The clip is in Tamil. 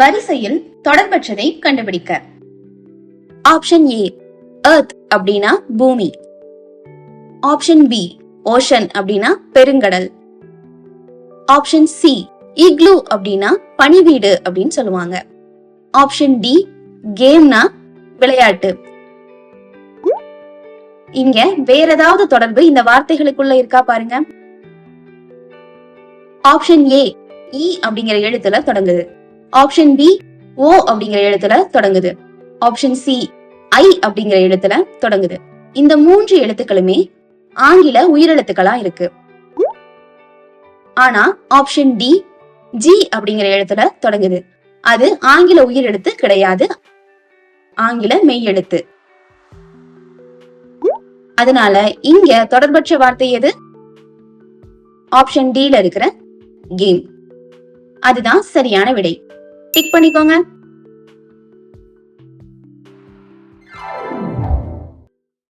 வரிசையில் தொடர்பற்றதை கண்டுபிடிக்க. ஆப்ஷன் ஏ எர்த் அப்படின்னா பூமி. ஆப்ஷன் பி ஓஷன் அப்படின்னா பெருங்கடல். ஆப்ஷன் சி இக்லூ அப்படின்னா பனிவீடு அப்படின்னு சொல்லுவாங்க. ஆப்ஷன் டி கேம்னா விளையாட்டு. இங்க வேற ஏதாவது தொடர்பு இந்த வார்த்தைகளுக்குள்ள இருக்கா பாருங்க. ஆப்ஷன் ஏ இ அப்படிங்கிற எழுத்துல தொடங்குது. ஆப்ஷன் பி ஓ அப்படிங்கிற எழுத்துல தொடங்குது. ஆப்ஷன் சி ஐ அப்படிங்கிற எழுத்துல தொடங்குது. இந்த மூன்று எழுத்துக்களுமே ஆங்கில உயிரெழுத்துக்களா இருக்கு. ஆனா ஆப்ஷன் டி ஜி அப்படிங்கிற எழுத்துல தொடங்குது. அது ஆங்கில உயிரெழுத்து கிடையாது. ஆங்கில மெய் எழுத்து அதனால இங்க தொடர்பற்ற வார்த்தை எது? ஆப்ஷன் டில இருக்கிற கேம் அதுதான் சரியான விடை. டிக் பண்ணிக்கோங்க.